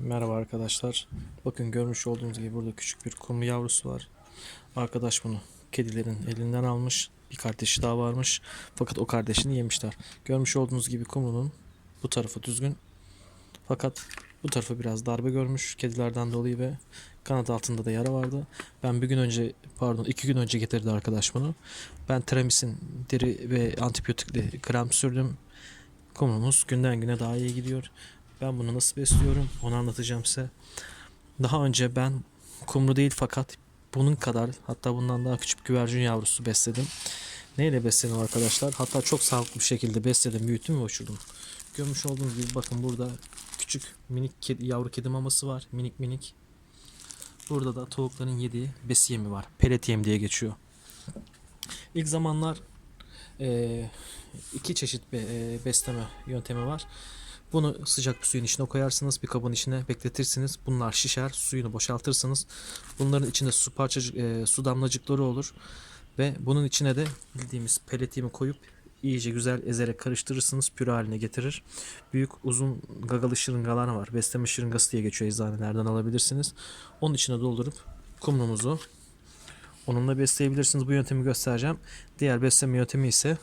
Merhaba arkadaşlar. Bakın görmüş olduğunuz gibi burada küçük bir kumru yavrusu var. Arkadaş bunu kedilerin elinden almış. Bir kardeşi daha varmış. Fakat o kardeşini yemişler. Görmüş olduğunuz gibi kumrunun bu tarafı düzgün. Fakat bu tarafı biraz darbe görmüş kedilerden dolayı ve kanat altında da yara vardı. Ben bir gün önce pardon iki gün önce getirdi arkadaş bunu. Ben Tremisin deri ve antibiyotikli krem sürdüm. Kumrumuz günden güne daha iyi gidiyor. Ben bunu nasıl besliyorum onu anlatacağım size. Daha önce ben kumru değil fakat bunun kadar hatta bundan daha küçük güvercin yavrusu besledim. Neyle besledim arkadaşlar? Hatta çok sağlıklı bir şekilde besledim, büyüttüm ve uçurdum. Görmüş olduğunuz gibi bakın burada küçük minik kedi, yavru kedi maması var. Minik minik. Burada da tavukların yediği besi yemi var. Pelet yem diye geçiyor. İlk zamanlar eee, iki çeşit be- eee, besleme yöntemi var. Bunu sıcak bir suyun içine koyarsınız. Bir kabın içine bekletirsiniz. Bunlar şişer. Suyunu boşaltırsınız. Bunların içinde su parçacık, e, su damlacıkları olur. Ve bunun içine de bildiğimiz peletimi koyup iyice güzel ezerek karıştırırsınız. Püre haline getirir. Büyük uzun gagalı şırıngalar var. Besleme şırıngası diye geçiyor eczanelerden alabilirsiniz. Onun içine doldurup kumrumuzu onunla besleyebilirsiniz. Bu yöntemi göstereceğim. Diğer besleme yöntemi ise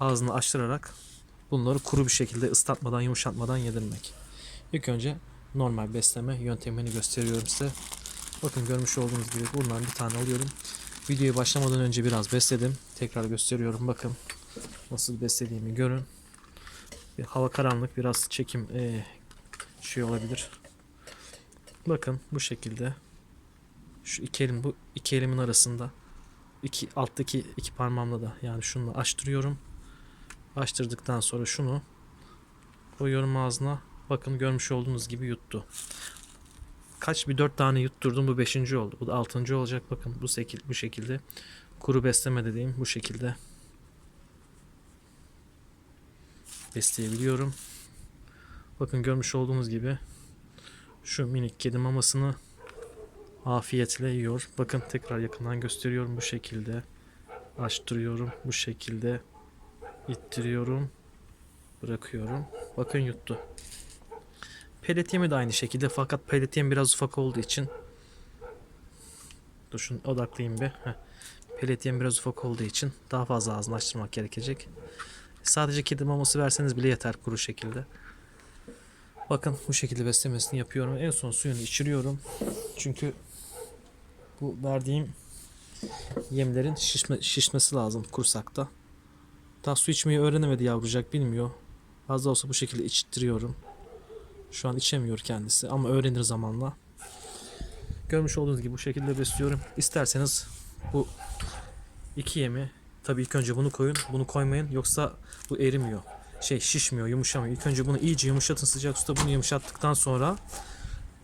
ağzını açtırarak bunları kuru bir şekilde ıslatmadan yumuşatmadan yedirmek. İlk önce normal besleme yöntemini gösteriyorum size. Bakın görmüş olduğunuz gibi bundan bir tane alıyorum. Videoya başlamadan önce biraz besledim. Tekrar gösteriyorum. Bakın nasıl beslediğimi görün. Bir hava karanlık biraz çekim eee, şey olabilir. Bakın bu şekilde şu iki elim bu iki elimin arasında iki alttaki iki parmağımla da yani şunu açtırıyorum. Açtırdıktan sonra şunu koyuyorum ağzına. Bakın görmüş olduğunuz gibi yuttu. Kaç bir dört tane yutturdum bu beşinci oldu. Bu da altıncı olacak. Bakın bu şekil bu şekilde. Kuru besleme dediğim bu şekilde. Besleyebiliyorum. Bakın görmüş olduğunuz gibi şu minik kedi mamasını afiyetle yiyor. Bakın tekrar yakından gösteriyorum bu şekilde. Açtırıyorum bu şekilde ittiriyorum. Bırakıyorum. Bakın yuttu. Pellet yemi de aynı şekilde fakat pellet yemi biraz ufak olduğu için Dur şunu odaklayayım bir. Heh. Pellet yemi biraz ufak olduğu için daha fazla ağzını açtırmak gerekecek. Sadece kedi maması verseniz bile yeter kuru şekilde. Bakın bu şekilde beslemesini yapıyorum. En son suyunu içiriyorum. Çünkü bu verdiğim yemlerin şişme, şişmesi lazım kursakta. Daha su içmeyi öğrenemedi yavrucak bilmiyor. Az da olsa bu şekilde içtiriyorum. Şu an içemiyor kendisi ama öğrenir zamanla. Görmüş olduğunuz gibi bu şekilde besliyorum. İsterseniz bu iki yemi tabii ilk önce bunu koyun. Bunu koymayın yoksa bu erimiyor. Şey şişmiyor, yumuşamıyor. İlk önce bunu iyice yumuşatın sıcak suda bunu yumuşattıktan sonra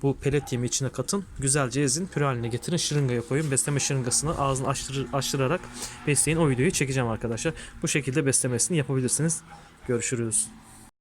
bu pelet yemi içine katın. Güzelce ezin, püre haline getirin. Şırıngaya koyun. Besleme şırıngasını ağzını açtırır, açtırarak besleyin. O videoyu çekeceğim arkadaşlar. Bu şekilde beslemesini yapabilirsiniz. Görüşürüz.